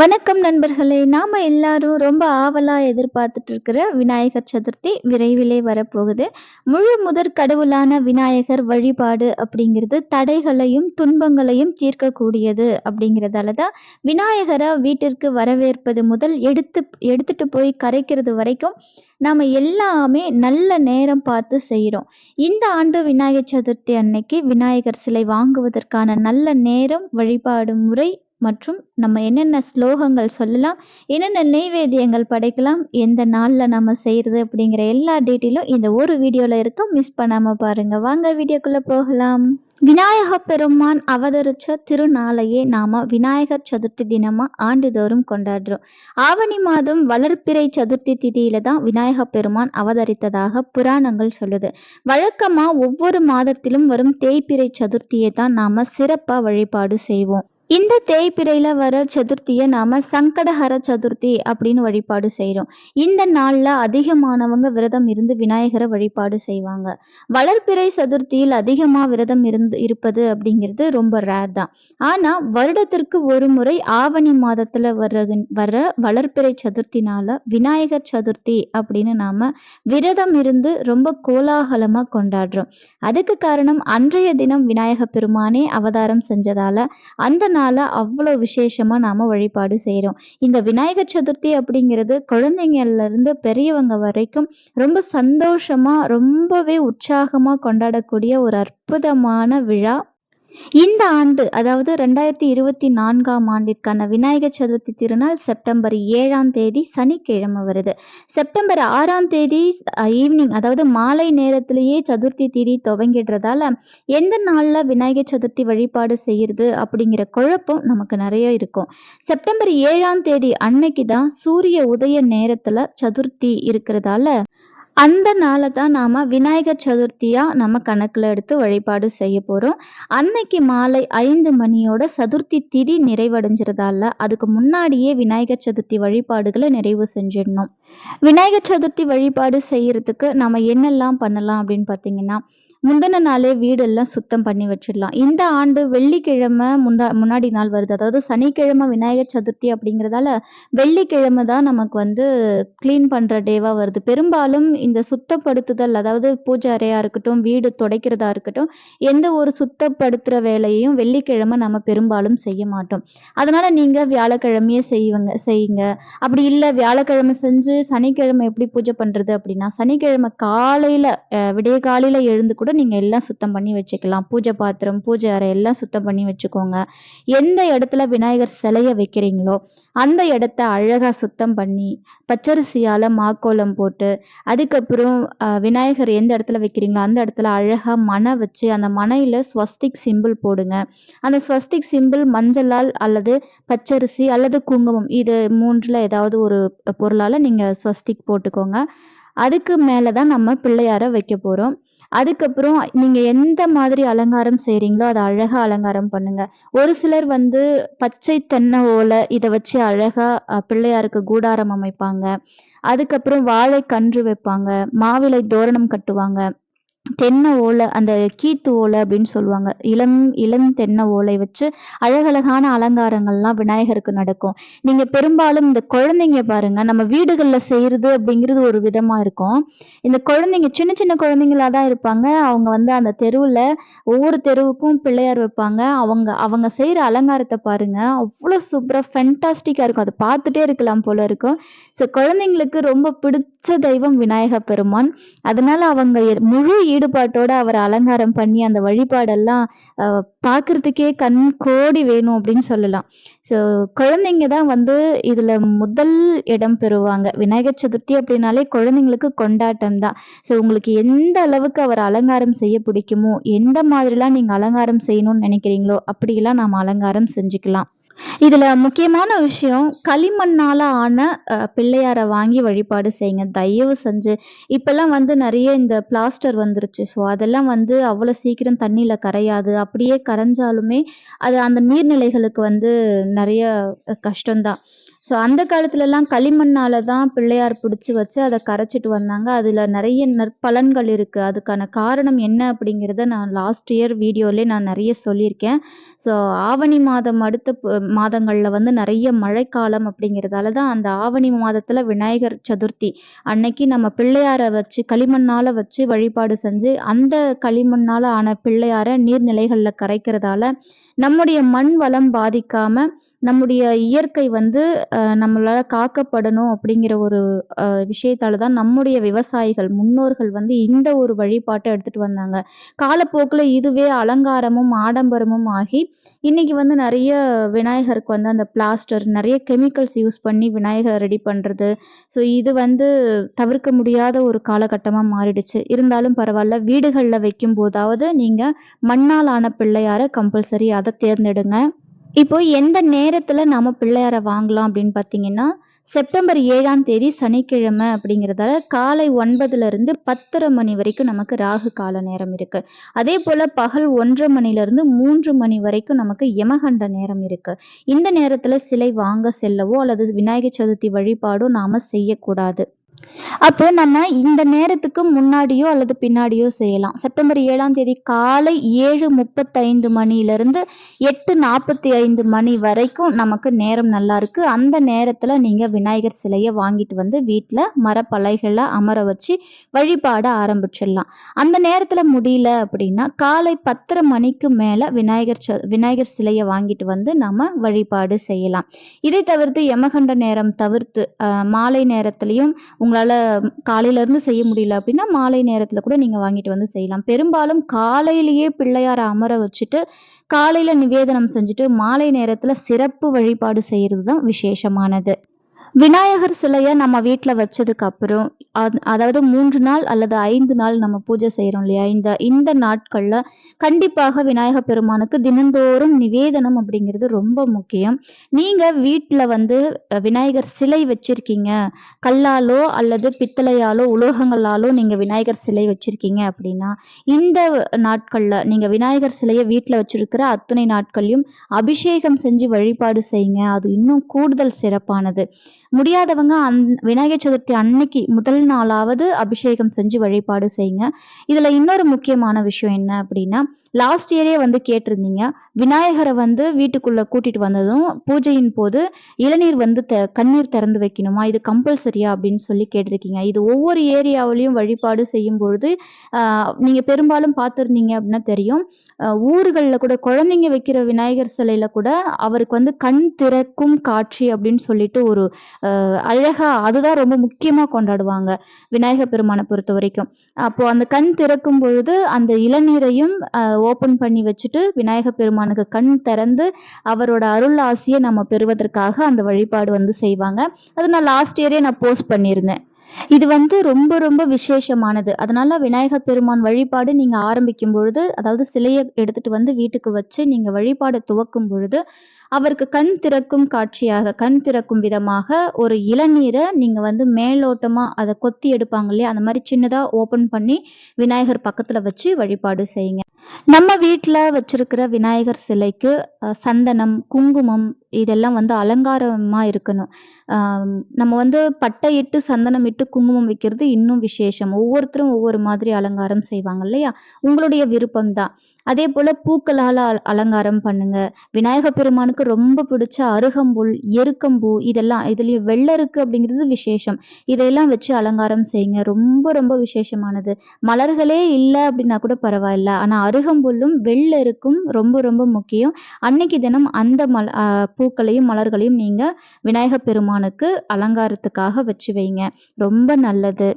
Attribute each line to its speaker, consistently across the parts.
Speaker 1: வணக்கம் நண்பர்களே நாம் எல்லாரும் ரொம்ப ஆவலாக எதிர்பார்த்துட்டு இருக்கிற விநாயகர் சதுர்த்தி விரைவிலே வரப்போகுது முழு முதற் கடவுளான விநாயகர் வழிபாடு அப்படிங்கிறது தடைகளையும் துன்பங்களையும் தீர்க்கக்கூடியது அப்படிங்கிறதால தான் விநாயகரை வீட்டிற்கு வரவேற்பது முதல் எடுத்து எடுத்துட்டு போய் கரைக்கிறது வரைக்கும் நாம் எல்லாமே நல்ல நேரம் பார்த்து செய்கிறோம் இந்த ஆண்டு விநாயகர் சதுர்த்தி அன்னைக்கு விநாயகர் சிலை வாங்குவதற்கான நல்ல நேரம் வழிபாடு முறை மற்றும் நம்ம என்னென்ன ஸ்லோகங்கள் சொல்லலாம் என்னென்ன நெய்வேத்தியங்கள் படைக்கலாம் எந்த நாளில் நம்ம செய்கிறது அப்படிங்கிற எல்லா டீட்டெயிலும் இந்த ஒரு வீடியோவில் இருக்கும் மிஸ் பண்ணாமல் பாருங்கள் வாங்க வீடியோக்குள்ளே போகலாம் விநாயக பெருமான் அவதரிச்ச திருநாளையே நாம விநாயகர் சதுர்த்தி தினமா ஆண்டுதோறும் கொண்டாடுறோம் ஆவணி மாதம் வளர்ப்பிறை சதுர்த்தி திதியில தான் விநாயக பெருமான் அவதரித்ததாக புராணங்கள் சொல்லுது வழக்கமா ஒவ்வொரு மாதத்திலும் வரும் தேய்பிறை சதுர்த்தியை தான் நாம சிறப்பா வழிபாடு செய்வோம் இந்த தேய்பிரையில் வர சதுர்த்தியை நாம சங்கடஹர சதுர்த்தி அப்படின்னு வழிபாடு செய்கிறோம் இந்த நாளில் அதிகமானவங்க விரதம் இருந்து விநாயகரை வழிபாடு செய்வாங்க வளர்ப்பிறை சதுர்த்தியில் அதிகமாக விரதம் இருந்து இருப்பது அப்படிங்கிறது ரொம்ப ரேர் தான் ஆனால் வருடத்திற்கு ஒரு முறை ஆவணி மாதத்தில் வர்ற வர்ற வளர்பிறை சதுர்த்தினால விநாயகர் சதுர்த்தி அப்படின்னு நாம விரதம் இருந்து ரொம்ப கோலாகலமாக கொண்டாடுறோம் அதுக்கு காரணம் அன்றைய தினம் விநாயக பெருமானே அவதாரம் செஞ்சதால அந்த நாள அவ்வளோ விசேஷமா நாம வழிபாடு செய்கிறோம் இந்த விநாயகர் சதுர்த்தி அப்படிங்கிறது இருந்து பெரியவங்க வரைக்கும் ரொம்ப சந்தோஷமா ரொம்பவே உற்சாகமா கொண்டாடக்கூடிய ஒரு அற்புதமான விழா இந்த ஆண்டு அதாவது ரெண்டாயிரத்தி இருபத்தி நான்காம் ஆண்டிற்கான விநாயகர் சதுர்த்தி திருநாள் செப்டம்பர் ஏழாம் தேதி சனிக்கிழமை வருது செப்டம்பர் ஆறாம் தேதி ஈவினிங் அதாவது மாலை நேரத்திலேயே சதுர்த்தி திதி துவங்கிடுறதால எந்த நாளில் விநாயகர் சதுர்த்தி வழிபாடு செய்யறது அப்படிங்கிற குழப்பம் நமக்கு நிறைய இருக்கும் செப்டம்பர் ஏழாம் தேதி அன்னைக்கு தான் சூரிய உதய நேரத்தில் சதுர்த்தி இருக்கிறதால அந்த நாளை தான் நாம் விநாயகர் சதுர்த்தியாக நம்ம கணக்கில் எடுத்து வழிபாடு செய்ய போகிறோம் அன்னைக்கு மாலை ஐந்து மணியோட சதுர்த்தி திதி நிறைவடைஞ்சிருதால அதுக்கு முன்னாடியே விநாயகர் சதுர்த்தி வழிபாடுகளை நிறைவு செஞ்சிடணும் விநாயகர் சதுர்த்தி வழிபாடு செய்யறதுக்கு நம்ம என்னெல்லாம் பண்ணலாம் அப்படின்னு பார்த்தீங்கன்னா முந்தின நாளே வீடெல்லாம் சுத்தம் பண்ணி வச்சிடலாம் இந்த ஆண்டு வெள்ளிக்கிழமை முந்தா முன்னாடி நாள் வருது அதாவது சனிக்கிழமை விநாயகர் சதுர்த்தி அப்படிங்கிறதால வெள்ளிக்கிழமை தான் நமக்கு வந்து க்ளீன் பண்ணுற டேவாக வருது பெரும்பாலும் இந்த சுத்தப்படுத்துதல் அதாவது பூஜை அறையாக இருக்கட்டும் வீடு துடைக்கிறதா இருக்கட்டும் எந்த ஒரு சுத்தப்படுத்துகிற வேலையையும் வெள்ளிக்கிழமை நம்ம பெரும்பாலும் செய்ய மாட்டோம் அதனால் நீங்கள் வியாழக்கிழமையே செய்வங்க செய்யுங்க அப்படி இல்லை வியாழக்கிழமை செஞ்சு சனிக்கிழமை எப்படி பூஜை பண்ணுறது அப்படின்னா சனிக்கிழமை காலையில் விடிய காலையில் எழுந்து கூட நீங்கள் எல்லாம் சுத்தம் பண்ணி வச்சுக்கலாம் பூஜை பாத்திரம் பூஜை அறை எல்லாம் சுத்தம் பண்ணி வச்சுக்கோங்க எந்த இடத்துல விநாயகர் சிலையை வைக்கிறீங்களோ அந்த இடத்த அழகாக சுத்தம் பண்ணி பச்சரிசியால் மாக்கோலம் போட்டு அதுக்கப்புறம் விநாயகர் எந்த இடத்துல வைக்கிறீங்களோ அந்த இடத்துல அழகாக மனை வச்சு அந்த மனையில் ஸ்வஸ்திக் சிம்பிள் போடுங்க அந்த ஸ்வஸ்திக் சிம்பிள் மஞ்சளால் அல்லது பச்சரிசி அல்லது குங்குமம் இது மூன்றில் ஏதாவது ஒரு பொருளால் நீங்கள் ஸ்வஸ்திக் போட்டுக்கோங்க அதுக்கு மேலே தான் நம்ம பிள்ளையார வைக்க போகிறோம் அதுக்கப்புறம் நீங்க எந்த மாதிரி அலங்காரம் செய்றீங்களோ அதை அழகா அலங்காரம் பண்ணுங்க ஒரு சிலர் வந்து பச்சை தென்னை ஓலை இதை வச்சு அழகா பிள்ளையாருக்கு கூடாரம் அமைப்பாங்க அதுக்கப்புறம் வாழை கன்று வைப்பாங்க மாவிலை தோரணம் கட்டுவாங்க தென்னை ஓலை அந்த கீத்து ஓலை அப்படின்னு சொல்லுவாங்க இளம் இளம் தென்னை ஓலை வச்சு அழகழகான அலங்காரங்கள்லாம் விநாயகருக்கு நடக்கும் நீங்க பெரும்பாலும் இந்த குழந்தைங்க பாருங்க நம்ம வீடுகளில் செய்யறது அப்படிங்கிறது ஒரு விதமா இருக்கும் இந்த குழந்தைங்க சின்ன சின்ன குழந்தைங்களா தான் இருப்பாங்க அவங்க வந்து அந்த தெருவில் ஒவ்வொரு தெருவுக்கும் பிள்ளையார் வைப்பாங்க அவங்க அவங்க செய்யற அலங்காரத்தை பாருங்க அவ்வளோ சூப்பரா ஃபென்டாஸ்டிக்காக இருக்கும் அதை பார்த்துட்டே இருக்கலாம் போல இருக்கும் ஸோ குழந்தைங்களுக்கு ரொம்ப பிடிச்ச தெய்வம் விநாயக பெருமான் அதனால அவங்க முழு ஈடுபாட்டோட அவரை அலங்காரம் பண்ணி அந்த வழிபாடெல்லாம் பார்க்கறதுக்கே கண் கோடி வேணும் அப்படின்னு சொல்லலாம் ஸோ குழந்தைங்க தான் வந்து இதில் முதல் இடம் பெறுவாங்க விநாயகர் சதுர்த்தி அப்படின்னாலே குழந்தைங்களுக்கு கொண்டாட்டம் தான் ஸோ உங்களுக்கு எந்த அளவுக்கு அவர் அலங்காரம் செய்ய பிடிக்குமோ எந்த மாதிரிலாம் நீங்கள் அலங்காரம் செய்யணும்னு நினைக்கிறீங்களோ அப்படிலாம் நாம் அலங்காரம் செஞ்சுக்கலாம் இதுல முக்கியமான விஷயம் களிமண்ணால ஆன அஹ் பிள்ளையார வாங்கி வழிபாடு செய்யுங்க. தயவு செஞ்சு. இப்பல்லாம் வந்து நிறைய இந்த பிளாஸ்டர் வந்துருச்சு. ஸோ, அதெல்லாம் வந்து அவ்வளோ சீக்கிரம் தண்ணியில கரையாது. அப்படியே கரைஞ்சாலுமே, அது அந்த நீர்நிலைகளுக்கு வந்து நிறைய கஷ்டம்தான் ஸோ அந்த காலத்துலலாம் களிமண்ணால் தான் பிள்ளையார் பிடிச்சி வச்சு அதை கரைச்சிட்டு வந்தாங்க அதில் நிறைய நற்பலன்கள் இருக்குது அதுக்கான காரணம் என்ன அப்படிங்கிறத நான் லாஸ்ட் இயர் வீடியோலேயே நான் நிறைய சொல்லியிருக்கேன் ஸோ ஆவணி மாதம் அடுத்த மாதங்களில் வந்து நிறைய மழைக்காலம் அப்படிங்கிறதால தான் அந்த ஆவணி மாதத்தில் விநாயகர் சதுர்த்தி அன்னைக்கு நம்ம பிள்ளையாரை வச்சு களிமண்ணால் வச்சு வழிபாடு செஞ்சு அந்த களிமண்ணால் ஆன பிள்ளையாரை நீர்நிலைகளில் கரைக்கிறதால நம்முடைய மண் வளம் பாதிக்காமல் நம்முடைய இயற்கை வந்து நம்மளால் காக்கப்படணும் அப்படிங்கிற ஒரு விஷயத்தால தான் நம்முடைய விவசாயிகள் முன்னோர்கள் வந்து இந்த ஒரு வழிபாட்டை எடுத்துட்டு வந்தாங்க காலப்போக்கில் இதுவே அலங்காரமும் ஆடம்பரமும் ஆகி இன்னைக்கு வந்து நிறைய விநாயகருக்கு வந்து அந்த பிளாஸ்டர் நிறைய கெமிக்கல்ஸ் யூஸ் பண்ணி விநாயகர் ரெடி பண்ணுறது ஸோ இது வந்து தவிர்க்க முடியாத ஒரு காலகட்டமாக மாறிடுச்சு இருந்தாலும் பரவாயில்ல வீடுகளில் வைக்கும் போதாவது நீங்கள் மண்ணால் ஆன பிள்ளையாரை கம்பல்சரி அதை தேர்ந்தெடுங்க இப்போ எந்த நேரத்துல நாம பிள்ளையார வாங்கலாம் அப்படின்னு பார்த்தீங்கன்னா செப்டம்பர் ஏழாம் தேதி சனிக்கிழமை அப்படிங்கிறதால காலை ஒன்பதுல இருந்து பத்தரை மணி வரைக்கும் நமக்கு ராகு கால நேரம் இருக்கு அதே போல பகல் ஒன்றரை மணில இருந்து மூன்று மணி வரைக்கும் நமக்கு யமகண்ட நேரம் இருக்கு இந்த நேரத்துல சிலை வாங்க செல்லவோ அல்லது விநாயகர் சதுர்த்தி வழிபாடோ நாம செய்யக்கூடாது அப்போ நம்ம இந்த நேரத்துக்கு முன்னாடியோ அல்லது பின்னாடியோ செய்யலாம் செப்டம்பர் ஏழாம் தேதி காலை ஏழு முப்பத்தைந்து மணியிலிருந்து எட்டு நாற்பத்தி ஐந்து மணி வரைக்கும் நமக்கு நேரம் நல்லா இருக்கு அந்த நேரத்துல நீங்க விநாயகர் சிலையை வாங்கிட்டு வந்து வீட்டுல மரப்பலைகளில் அமர வச்சு வழிபாட ஆரம்பிச்சிடலாம் அந்த நேரத்துல முடியல அப்படின்னா காலை பத்தரை மணிக்கு மேல விநாயகர் விநாயகர் சிலையை வாங்கிட்டு வந்து நம்ம வழிபாடு செய்யலாம் இதை தவிர்த்து யமகண்ட நேரம் தவிர்த்து மாலை நேரத்திலையும் உங்களால் காலையிலேருந்து செய்ய முடியல அப்படின்னா மாலை நேரத்தில் கூட நீங்கள் வாங்கிட்டு வந்து செய்யலாம் பெரும்பாலும் காலையிலேயே பிள்ளையார அமர வச்சுட்டு காலையில் நிவேதனம் செஞ்சுட்டு மாலை நேரத்தில் சிறப்பு வழிபாடு செய்கிறது தான் விசேஷமானது விநாயகர் சிலையை நம்ம வீட்டில் வச்சதுக்கு அப்புறம் அதாவது மூன்று நாள் அல்லது ஐந்து நாள் நம்ம பூஜை செய்கிறோம் இல்லையா இந்த இந்த நாட்களில் கண்டிப்பாக விநாயகர் பெருமானுக்கு தினந்தோறும் நிவேதனம் அப்படிங்கிறது ரொம்ப முக்கியம் நீங்கள் வீட்டில் வந்து விநாயகர் சிலை வச்சிருக்கீங்க கல்லாலோ அல்லது பித்தளையாலோ உலோகங்களாலோ நீங்கள் விநாயகர் சிலை வச்சிருக்கீங்க அப்படின்னா இந்த நாட்களில் நீங்கள் விநாயகர் சிலையை வீட்டில் வச்சிருக்கிற அத்தனை நாட்களையும் அபிஷேகம் செஞ்சு வழிபாடு செய்யுங்க அது இன்னும் கூடுதல் சிறப்பானது முடியாதவங்க அந் விநாயகர் சதுர்த்தி அன்னைக்கு முதல் நாளாவது அபிஷேகம் செஞ்சு வழிபாடு செய்யுங்க இதுல இன்னொரு முக்கியமான விஷயம் என்ன அப்படின்னா லாஸ்ட் இயரே வந்து கேட்டிருந்தீங்க விநாயகரை வந்து வீட்டுக்குள்ள கூட்டிட்டு வந்ததும் பூஜையின் போது இளநீர் வந்து த கண்ணீர் திறந்து வைக்கணுமா இது கம்பல்சரியா அப்படின்னு சொல்லி கேட்டிருக்கீங்க இது ஒவ்வொரு ஏரியாவிலையும் வழிபாடு செய்யும் பொழுது நீங்க பெரும்பாலும் பார்த்திருந்தீங்க அப்படின்னா தெரியும் ஊர்களில் கூட குழந்தைங்க வைக்கிற விநாயகர் சிலையில கூட அவருக்கு வந்து கண் திறக்கும் காட்சி அப்படின்னு சொல்லிட்டு ஒரு அழகாக அதுதான் ரொம்ப முக்கியமாக கொண்டாடுவாங்க விநாயகர் பெருமானை பொறுத்த வரைக்கும் அப்போது அந்த கண் திறக்கும் பொழுது அந்த இளநீரையும் ஓப்பன் பண்ணி வச்சுட்டு விநாயகர் பெருமானுக்கு கண் திறந்து அவரோட அருள் ஆசையை நம்ம பெறுவதற்காக அந்த வழிபாடு வந்து செய்வாங்க அது நான் லாஸ்ட் இயரே நான் போஸ்ட் பண்ணியிருந்தேன் இது வந்து ரொம்ப ரொம்ப விசேஷமானது அதனால விநாயகர் பெருமான் வழிபாடு நீங்க ஆரம்பிக்கும் பொழுது அதாவது சிலையை எடுத்துட்டு வந்து வீட்டுக்கு வச்சு நீங்க வழிபாடு துவக்கும் பொழுது அவருக்கு கண் திறக்கும் காட்சியாக கண் திறக்கும் விதமாக ஒரு இளநீரை நீங்க வந்து மேலோட்டமா அதை கொத்தி எடுப்பாங்க இல்லையா அந்த மாதிரி சின்னதா ஓபன் பண்ணி விநாயகர் பக்கத்துல வச்சு வழிபாடு செய்யுங்க நம்ம வீட்டுல வச்சிருக்கிற விநாயகர் சிலைக்கு சந்தனம், குங்குமம் இதெல்லாம் வந்து அலங்காரமா இருக்கணும். ஆஹ் நம்ம வந்து பட்டை இட்டு, சந்தனம் இட்டு, குங்குமம் வைக்கிறது இன்னும் விசேஷம். ஒவ்வொருத்தரும் ஒவ்வொரு மாதிரி அலங்காரம் செய்வாங்க இல்லையா? உங்களுடைய விருப்பம்தான் அதே போல் பூக்களால் அலங்காரம் பண்ணுங்க விநாயக பெருமானுக்கு ரொம்ப பிடிச்ச அருகம்புல் எருக்கம்பூ இதெல்லாம் இதுலேயும் வெள்ளருக்கு அப்படிங்கிறது விசேஷம் இதையெல்லாம் வச்சு அலங்காரம் செய்யுங்க ரொம்ப ரொம்ப விசேஷமானது மலர்களே இல்லை அப்படின்னா கூட பரவாயில்ல ஆனால் அருகம்புல்லும் வெள்ளருக்கும் ரொம்ப ரொம்ப முக்கியம் அன்னைக்கு தினம் அந்த மல பூக்களையும் மலர்களையும் நீங்கள் விநாயக பெருமானுக்கு அலங்காரத்துக்காக வச்சு வைங்க ரொம்ப நல்லது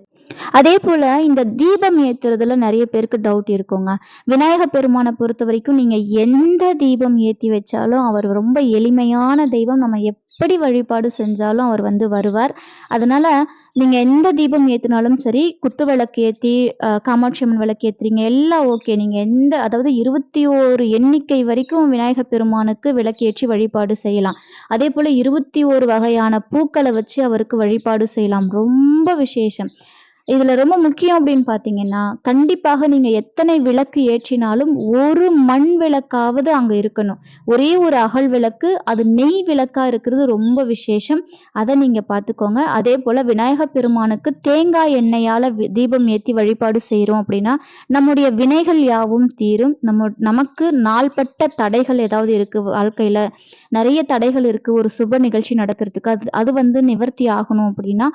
Speaker 1: அதே போல இந்த தீபம் ஏத்துறதுல நிறைய பேருக்கு டவுட் இருக்குங்க விநாயக பெருமானை பொறுத்த வரைக்கும் நீங்க எந்த தீபம் ஏத்தி வச்சாலும் அவர் ரொம்ப எளிமையான தெய்வம் நம்ம எப்படி வழிபாடு செஞ்சாலும் அவர் வந்து வருவார் அதனால நீங்க எந்த தீபம் ஏத்தினாலும் சரி குத்து விளக்கு ஏத்தி காமாட்சி அம்மன் விளக்கு ஏத்துறீங்க எல்லாம் ஓகே நீங்க எந்த அதாவது இருபத்தி ஓரு எண்ணிக்கை வரைக்கும் விநாயகப் பெருமானுக்கு விளக்கேற்றி வழிபாடு செய்யலாம் அதே போல இருபத்தி ஓரு வகையான பூக்களை வச்சு அவருக்கு வழிபாடு செய்யலாம் ரொம்ப விசேஷம் இதுல ரொம்ப முக்கியம் அப்படின்னு பாத்தீங்கன்னா கண்டிப்பாக நீங்க எத்தனை விளக்கு ஏற்றினாலும் ஒரு மண் விளக்காவது அங்க இருக்கணும் ஒரே ஒரு அகல் விளக்கு அது நெய் விளக்கா இருக்கிறது ரொம்ப விசேஷம் அதை நீங்க பார்த்துக்கோங்க அதே போல விநாயகர் பெருமானுக்கு தேங்காய் எண்ணெயால தீபம் ஏற்றி வழிபாடு செய்கிறோம் அப்படின்னா நம்முடைய வினைகள் யாவும் தீரும் நம்ம நமக்கு நாள்பட்ட தடைகள் ஏதாவது இருக்கு வாழ்க்கையில நிறைய தடைகள் இருக்கு ஒரு சுப நிகழ்ச்சி நடக்கிறதுக்கு அது அது வந்து நிவர்த்தி ஆகணும் அப்படின்னா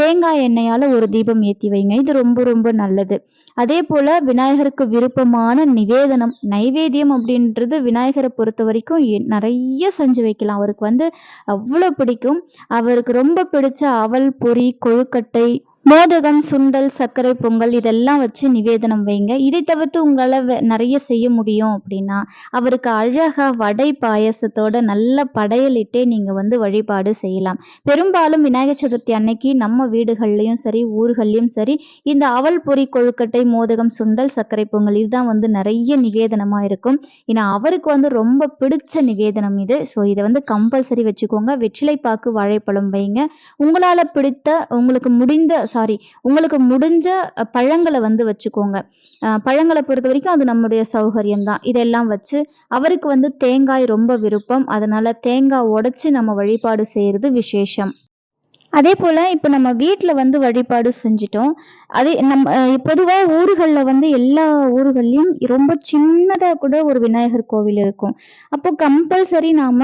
Speaker 1: தேங்காய் எண்ணெயால ஒரு தீபம் ஏற்றி ஏற்றி வைங்க இது ரொம்ப ரொம்ப நல்லது அதே போல் விநாயகருக்கு விருப்பமான நிவேதனம் நைவேத்தியம் அப்படின்றது விநாயகரை பொறுத்த வரைக்கும் நிறைய செஞ்சு வைக்கலாம் அவருக்கு வந்து அவ்வளோ பிடிக்கும் அவருக்கு ரொம்ப பிடிச்ச அவல் பொறி கொழுக்கட்டை மோதகம் சுண்டல் சர்க்கரை பொங்கல் இதெல்லாம் வச்சு நிவேதனம் வைங்க இதை தவிர்த்து உங்களால் நிறைய செய்ய முடியும் அப்படின்னா அவருக்கு அழகாக வடை பாயசத்தோட நல்ல படையலிட்டே நீங்கள் வந்து வழிபாடு செய்யலாம் பெரும்பாலும் விநாயகர் சதுர்த்தி அன்னைக்கு நம்ம வீடுகள்லையும் சரி ஊர்கள்லையும் சரி இந்த அவல் பொறி கொழுக்கட்டை மோதகம் சுண்டல் சர்க்கரை பொங்கல் இதுதான் வந்து நிறைய நிவேதனமாக இருக்கும் ஏன்னா அவருக்கு வந்து ரொம்ப பிடிச்ச நிவேதனம் இது ஸோ இதை வந்து கம்பல்சரி வச்சுக்கோங்க வெற்றிலைப்பாக்கு வாழைப்பழம் வைங்க உங்களால் பிடித்த உங்களுக்கு முடிந்த சாரி உங்களுக்கு முடிஞ்ச பழங்களை வந்து வச்சுக்கோங்க பழங்களை பொறுத்த வரைக்கும் அது நம்முடைய சௌகரியம் தான் இதெல்லாம் வச்சு அவருக்கு வந்து தேங்காய் ரொம்ப விருப்பம் அதனால தேங்காய் உடைச்சு நம்ம வழிபாடு செய்யறது விசேஷம் அதே போல் இப்போ நம்ம வீட்டில் வந்து வழிபாடு செஞ்சிட்டோம் அதே நம்ம பொதுவாக ஊர்களில் வந்து எல்லா ஊர்கள்லையும் ரொம்ப சின்னதாக கூட ஒரு விநாயகர் கோவில் இருக்கும் அப்போ கம்பல்சரி நாம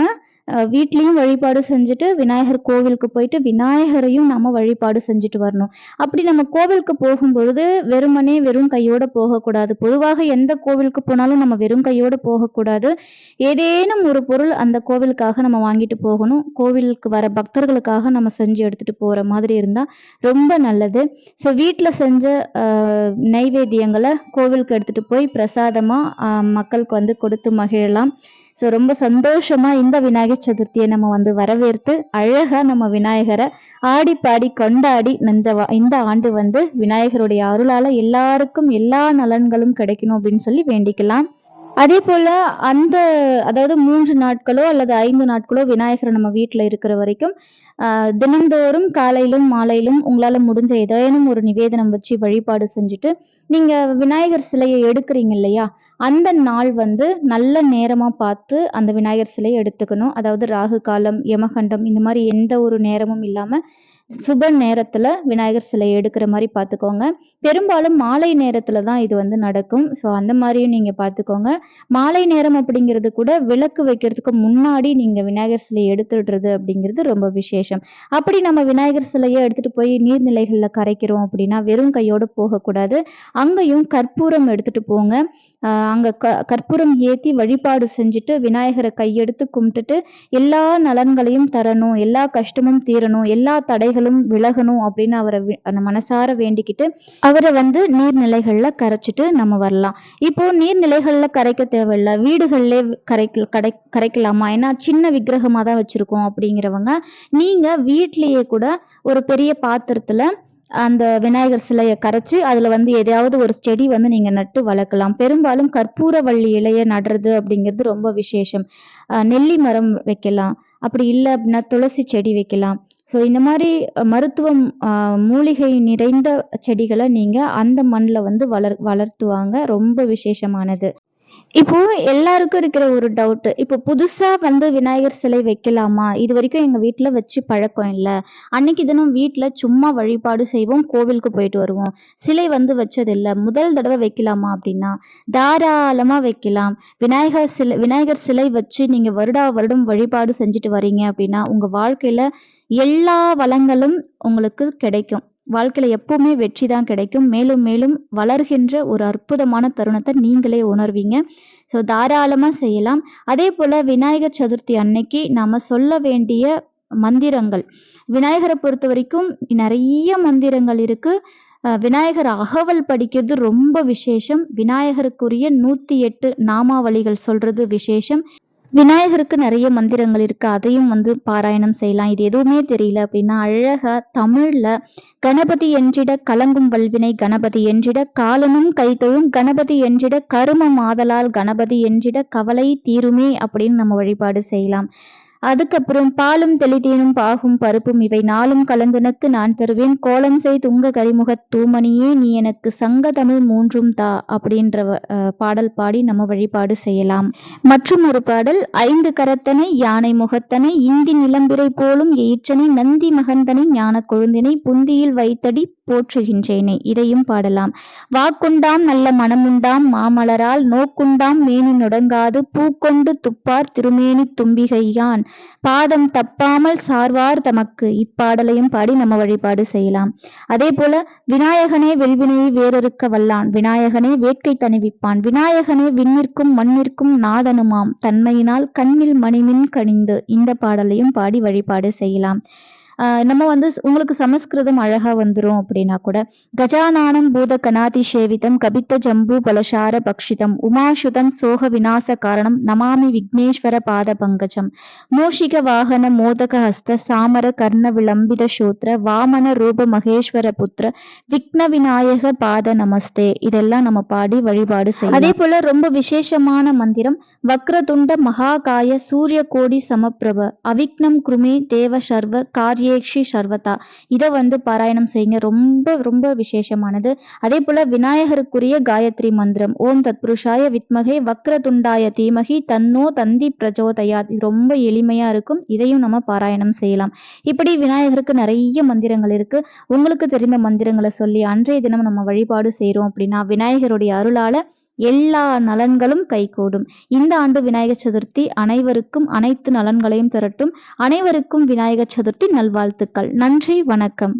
Speaker 1: வீட்லேயும் வழிபாடு செஞ்சுட்டு விநாயகர் கோவிலுக்கு போயிட்டு விநாயகரையும் நம்ம வழிபாடு செஞ்சுட்டு வரணும் அப்படி நம்ம கோவிலுக்கு போகும்பொழுது வெறுமனே வெறும் கையோடு போகக்கூடாது பொதுவாக எந்த கோவிலுக்கு போனாலும் நம்ம வெறும் கையோடு போகக்கூடாது ஏதேனும் ஒரு பொருள் அந்த கோவிலுக்காக நம்ம வாங்கிட்டு போகணும் கோவிலுக்கு வர பக்தர்களுக்காக நம்ம செஞ்சு எடுத்துட்டு போகிற மாதிரி இருந்தால் ரொம்ப நல்லது ஸோ வீட்டில் செஞ்ச நைவேத்தியங்களை கோவிலுக்கு எடுத்துட்டு போய் பிரசாதமாக மக்களுக்கு வந்து கொடுத்து மகிழலாம் ஸோ ரொம்ப சந்தோஷமா இந்த விநாயகர் சதுர்த்தியை நம்ம வந்து வரவேற்று அழகா நம்ம விநாயகரை ஆடி பாடி கொண்டாடி இந்த இந்த ஆண்டு வந்து விநாயகருடைய அருளால எல்லாருக்கும் எல்லா நலன்களும் கிடைக்கணும் அப்படின்னு சொல்லி வேண்டிக்கலாம் அதே போல அந்த அதாவது மூன்று நாட்களோ அல்லது ஐந்து நாட்களோ விநாயகர் நம்ம வீட்டில் இருக்கிற வரைக்கும் தினந்தோறும் காலையிலும் மாலையிலும் உங்களால் முடிஞ்ச ஏதேனும் ஒரு நிவேதனம் வச்சு வழிபாடு செஞ்சுட்டு நீங்கள் விநாயகர் சிலையை எடுக்கிறீங்க இல்லையா அந்த நாள் வந்து நல்ல நேரமாக பார்த்து அந்த விநாயகர் சிலையை எடுத்துக்கணும் அதாவது ராகு காலம் யமகண்டம் இந்த மாதிரி எந்த ஒரு நேரமும் இல்லாமல் சுப நேரத்தில் விநாயகர் சிலை எடுக்கிற மாதிரி பார்த்துக்கோங்க பெரும்பாலும் மாலை நேரத்தில் தான் இது வந்து நடக்கும் ஸோ அந்த மாதிரியும் நீங்கள் பார்த்துக்கோங்க மாலை நேரம் அப்படிங்கிறது கூட விளக்கு வைக்கிறதுக்கு முன்னாடி நீங்கள் விநாயகர் சிலையை எடுத்துடுறது அப்படிங்கிறது ரொம்ப விசேஷம் அப்படி நம்ம விநாயகர் சிலையை எடுத்துகிட்டு போய் நீர்நிலைகளில் கரைக்கிறோம் அப்படின்னா வெறும் கையோடு போகக்கூடாது அங்கேயும் கற்பூரம் எடுத்துகிட்டு போங்க அங்க க கற்பூரம் ஏத்தி வழிபாடு செஞ்சுட்டு விநாயகரை கையெடுத்து கும்பிட்டுட்டு எல்லா நலன்களையும் தரணும் எல்லா கஷ்டமும் தீரணும் எல்லா தடைகளும் விலகணும் அப்படின்னு அவரை அந்த மனசார வேண்டிக்கிட்டு அவரை வந்து நீர்நிலைகள்ல கரைச்சிட்டு நம்ம வரலாம் இப்போ நீர்நிலைகள்ல கரைக்க தேவையில்ல வீடுகளிலே கரைக்க கடை கரைக்கலாமா ஏன்னா சின்ன விக்கிரகமாக தான் வச்சிருக்கோம் அப்படிங்கிறவங்க நீங்க வீட்லயே கூட ஒரு பெரிய பாத்திரத்துல அந்த விநாயகர் சிலையை கரைச்சி அதில் வந்து எதையாவது ஒரு செடி வந்து நீங்கள் நட்டு வளர்க்கலாம் பெரும்பாலும் கற்பூரவள்ளி இலையை நடுறது அப்படிங்கிறது ரொம்ப விசேஷம் நெல்லி மரம் வைக்கலாம் அப்படி இல்லை அப்படின்னா துளசி செடி வைக்கலாம் ஸோ இந்த மாதிரி மருத்துவம் மூலிகை நிறைந்த செடிகளை நீங்கள் அந்த மண்ணில் வந்து வளர் வளர்த்துவாங்க ரொம்ப விசேஷமானது இப்போ எல்லாருக்கும் இருக்கிற ஒரு டவுட் இப்போ புதுசா வந்து விநாயகர் சிலை வைக்கலாமா இது வரைக்கும் எங்க வீட்டுல வச்சு பழக்கம் இல்ல அன்னைக்கு தினம் வீட்டுல சும்மா வழிபாடு செய்வோம் கோவிலுக்கு போயிட்டு வருவோம் சிலை வந்து வச்சது இல்ல முதல் தடவை வைக்கலாமா அப்படின்னா தாராளமா வைக்கலாம் விநாயகர் சிலை விநாயகர் சிலை வச்சு நீங்க வருடா வருடம் வழிபாடு செஞ்சுட்டு வரீங்க அப்படின்னா உங்க வாழ்க்கையில எல்லா வளங்களும் உங்களுக்கு கிடைக்கும் வாழ்க்கையில எப்பவுமே வெற்றி தான் கிடைக்கும் மேலும் மேலும் வளர்கின்ற ஒரு அற்புதமான தருணத்தை நீங்களே உணர்வீங்க ஸோ தாராளமா செய்யலாம் அதே போல விநாயகர் சதுர்த்தி அன்னைக்கு நாம சொல்ல வேண்டிய மந்திரங்கள் விநாயகரை பொறுத்த வரைக்கும் நிறைய மந்திரங்கள் அஹ் விநாயகர் அகவல் படிக்கிறது ரொம்ப விசேஷம் விநாயகருக்குரிய நூத்தி எட்டு நாமாவளிகள் சொல்றது விசேஷம் விநாயகருக்கு நிறைய மந்திரங்கள் இருக்கு அதையும் வந்து பாராயணம் செய்யலாம் இது எதுவுமே தெரியல அப்படின்னா அழகா தமிழ்ல கணபதி என்றிட கலங்கும் வல்வினை கணபதி என்றிட காலனும் கைத்தொழும் கணபதி என்றிட கரும மாதலால் கணபதி என்றிட கவலை தீருமே அப்படின்னு நம்ம வழிபாடு செய்யலாம் அதுக்கப்புறம் பாலும் தெளிதேனும் பாகும் பருப்பும் இவை நாளும் கலந்துனக்கு நான் தருவேன் கோலம் செய் துங்க கரிமுகத் தூமணியே நீ எனக்கு சங்க தமிழ் மூன்றும் தா அப்படின்ற பாடல் பாடி நம்ம வழிபாடு செய்யலாம் மற்றும் ஒரு பாடல் ஐந்து கரத்தனை யானை முகத்தனை இந்தி நிலம்பிரை போலும் எயிற்றனை நந்தி மகந்தனை ஞான கொழுந்தினை புந்தியில் வைத்தடி போற்றுகின்றேனே இதையும் பாடலாம் வாக்குண்டாம் நல்ல மனமுண்டாம் மாமலரால் நோக்குண்டாம் மேனி நொடங்காது பூக்கொண்டு துப்பார் திருமேனி தும்பிகையான் பாதம் தப்பாமல் சார்வார் தமக்கு இப்பாடலையும் பாடி நம்ம வழிபாடு செய்யலாம் அதே போல விநாயகனே வெல்வினையை வேறறுக்க வல்லான் விநாயகனே வேட்கை தணிவிப்பான் விநாயகனே விண்ணிற்கும் மண்ணிற்கும் நாதனுமாம் தன்மையினால் கண்ணில் மணிமின் கணிந்து இந்த பாடலையும் பாடி வழிபாடு செய்யலாம் நம்ம வந்து உங்களுக்கு சமஸ்கிருதம் அழகா வந்துரும் அப்படின்னா கூட கஜானானம் பூத கனாதி சேவிதம் கபித்த ஜம்பு பலசார பக்ஷிதம் உமாசுதம் சோக விநாச காரணம் நமாமி விக்னேஸ்வர பாத பங்கஜம் மூஷிக வாகன மோதக ஹஸ்த சாமர கர்ண விளம்பித சூத்திர வாமன ரூப மகேஸ்வர புத்திர விக்ன விநாயக பாத நமஸ்தே இதெல்லாம் நம்ம பாடி வழிபாடு செய்யும் அதே போல ரொம்ப விசேஷமான மந்திரம் வக்ரதுண்ட மகாகாய சூரிய கோடி சமப்பிரப அவிக்னம் குருமே தேவ சர்வ காரிய அபியேக்ஷி சர்வதா இதை வந்து பாராயணம் செய்யுங்க ரொம்ப ரொம்ப விசேஷமானது அதே போல விநாயகருக்குரிய காயத்ரி மந்திரம் ஓம் தத்புருஷாய வித்மகை வக்ர துண்டாய தீமகி தன்னோ தந்தி பிரஜோதயா ரொம்ப எளிமையா இருக்கும் இதையும் நம்ம பாராயணம் செய்யலாம் இப்படி விநாயகருக்கு நிறைய மந்திரங்கள் இருக்கு உங்களுக்கு தெரிந்த மந்திரங்களை சொல்லி அன்றைய தினம் நம்ம வழிபாடு செய்யறோம் அப்படின்னா விநாயகருடைய அருளால எல்லா நலன்களும் கைகூடும் இந்த ஆண்டு விநாயகர் சதுர்த்தி அனைவருக்கும் அனைத்து நலன்களையும் தரட்டும் அனைவருக்கும் விநாயகர் சதுர்த்தி நல்வாழ்த்துக்கள் நன்றி வணக்கம்